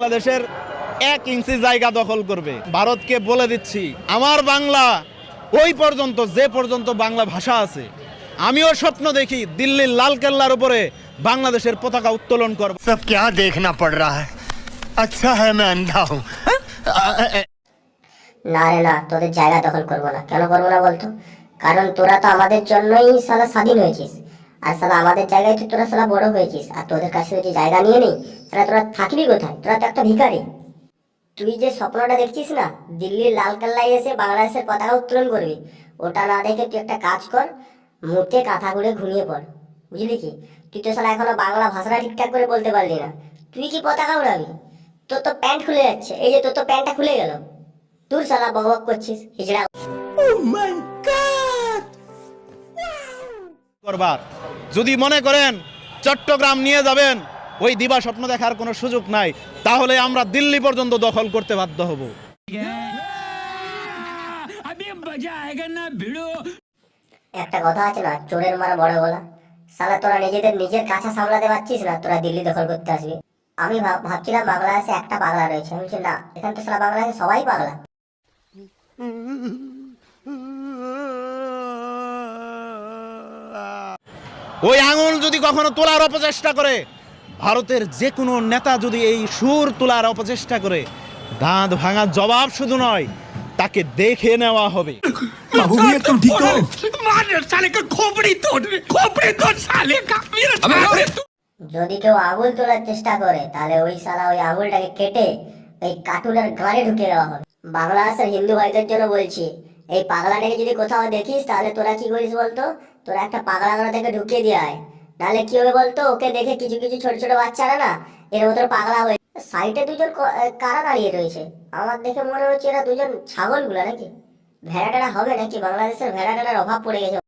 বাংলাদেশের এক ইঞ্চি জায়গা দখল করবে ভারতকে বলে দিচ্ছি আমার বাংলা ওই পর্যন্ত যে পর্যন্ত বাংলা ভাষা আছে আমিও স্বপ্ন দেখি দিল্লির লাল কেল্লার উপরে বাংলাদেশের পতাকা উত্তোলন করব सब क्या देखना पड़ रहा है अच्छा है मैं अंधा हूँ না রে না তোদের জায়গা দখল করবো না কেন করবো না বলতো কারণ তোরা তো আমাদের জন্যই সালা স্বাধীন হয়েছিস আর সালা আমাদের জায়গায় তো তোরা সালা বড় হয়েছিস আর তোদের কাছে যে জায়গা নিয়ে নেই তাহলে তোরা থাকবি কোথায়? তোরা তো একটা ভিখারি। তুই যে স্বপ্নটা দেখছিস না দিল্লির লাল লালকেল্লায় এসে বাংলাদেশের পতাকা উত্তোলন করবি ওটা না দেখে তুই একটা কাজ কর মুখে কাঁথা ঘুরে ঘুমিয়ে পড়। বুঝলি কি? তুই তো সালা এখনও বাংলা ভাষাটা ঠিকঠাক করে বলতে পারলি না। তুই কি পতাকা উড়াবি? তোর তো প্যান্ট খুলে যাচ্ছে এই যে তোর তো প্যান্টটা খুলে গেল। তুই সালা বকবক করছিস হিজড়া। করবার। যদি মনে করেন চট্টগ্রাম নিয়ে যাবেন ওই দিবা স্বপ্ন দেখার কোনো সুযোগ নাই তাহলে আমরা দিল্লি পর্যন্ত দখল করতে বাধ্য হব। একটা কথা আছে না চোরের মারা বড় গলা। সালা তোরা নিজেদের নিজের কাছা সামলাতে পারছিস না তোরা দিল্লি দখল করতে আসবি। আমি ভাবছিলাম বাংলাদেশে একটা পাগলা রয়েছে আমি বলছি না এখানে তো সালা বাংলাদেশে সবাই পাগলা ওই আঙুল যদি কখনো তোলার অপচেষ্টা করে ভারতের যে কোনো নেতা যদি এই সুর তোলার অপচেষ্টা করে দাঁত ভাঙার জবাব শুধু নয় তাকে দেখে নেওয়া হবে। যদি কেউ আগুন তোলার চেষ্টা করে তাহলে ওই সালা ওই আগুনটাকে কেটে এই কাটুনের গানে ঢুকে দেওয়া হবে। বাংলা হিন্দু ভাইদের জন্য বলছি এই পাগলাটাকে যদি কোথাও দেখিস তাহলে তোরা কি করিস বলতো? তোরা একটা পাগলা গানা থেকে ঢুকিয়ে দিয়ে হয় নাহলে কি হবে বলতো? ওকে দেখে কিছু কিছু ছোট ছোট বাচ্চারা না এর মতো পাগলা হয়ে সাইডে দুজন কারা দাঁড়িয়ে রয়েছে? আমার দেখে মনে হচ্ছে এরা দুজন ছাগলগুলো নাকি? ভেড়া টেড়া হবে নাকি? বাংলাদেশের ভেড়া টেড়ার অভাব পড়ে গেছে